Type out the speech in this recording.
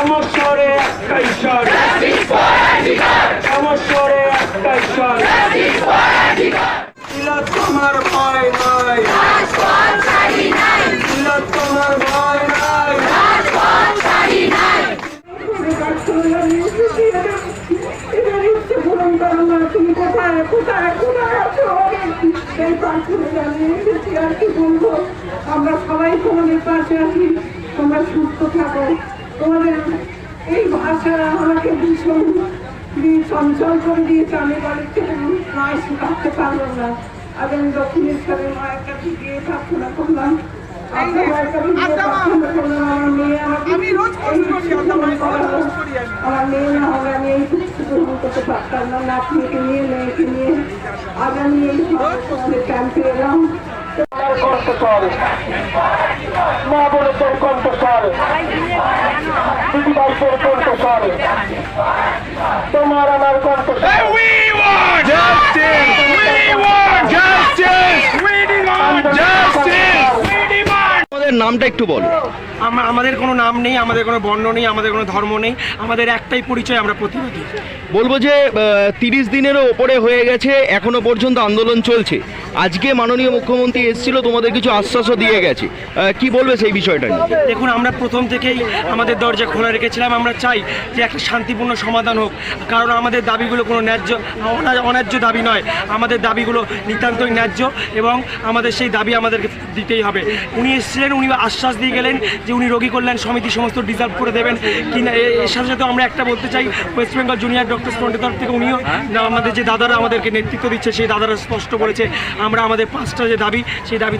সমস্যরে একটাই স্বর সমস্যরে একটাই স্বর তিলোত্তমার ভয় নয় তিলোত্তমার ভয় নয় তুমি কোথায় কোথায় কোথায় আর কি বলব আমরা সবাই তোমাদের পাশে আছি, তোমরা সুস্থ থাকো। তোমাদের এই ভাষা আমাকে ভীষণ চঞ্চল করে দিয়েছে। আমি বাড়ির থেকে নয় শুকাতে পারলাম না। আজ আমি দক্ষিণেশ্বরের মায়ের কাছে গিয়ে প্রার্থনা করলাম। মায়ের কাছে গিয়ে আমার মেয়ে মায়ের না হলে আমি এই গ্রহণ করতে পারতাম না। নাতনিকে নিয়ে মেয়েকে নিয়ে। আজ আমি এই ক্যাম্পে এলাম আমার মা বোনদের ভাইদের তোমার আমার কণ্ঠস্বর We want justice! We want justice! We demand justice! We demand আমাদের নামটা একটু বলো আমাদের কোনো নাম নেই আমাদের কোনো বর্ণ নেই আমাদের কোনো ধর্ম নেই আমাদের একটাই পরিচয় আমরা প্রতিবাদী। বলব যে তিরিশ দিনেরও ওপরে হয়ে গেছে এখনও পর্যন্ত আন্দোলন চলছে। আজকে মাননীয় মুখ্যমন্ত্রী এসেছিল তোমাদের কিছু আশ্বাসও দিয়ে গেছে। কি বলবে সেই বিষয়টা নিয়ে? দেখুন আমরা প্রথম থেকেই আমাদের দরজা খোলা রেখেছিলাম। আমরা চাই যে একটা শান্তিপূর্ণ সমাধান হোক। কারণ আমাদের দাবিগুলো কোনো ন্যায্য অনা- অন্যায্য দাবি নয়। আমাদের দাবিগুলো নিতান্তই ন্যায্য এবং আমাদের সেই দাবি আমাদেরকে দিতেই হবে। উনি এসেছিলেন উনি আশ্বাস দিয়ে গেলেন যে উনি রোগী কল্যাণ সমিতি সমস্ত ডিজার্ভ করে দেবেন কিনা এর সাথে সাথে আমরা একটা বলতে চাই ওয়েস্ট বেঙ্গল জুনিয়র ডক্টর ফ্রন্টের তরফ থেকে উনিও আমাদের যে দাদারা আমাদেরকে নেতৃত্ব দিচ্ছে সেই দাদারা স্পষ্ট করেছে আমরা আমাদের পাঁচটা যে দাবি সেই দাবি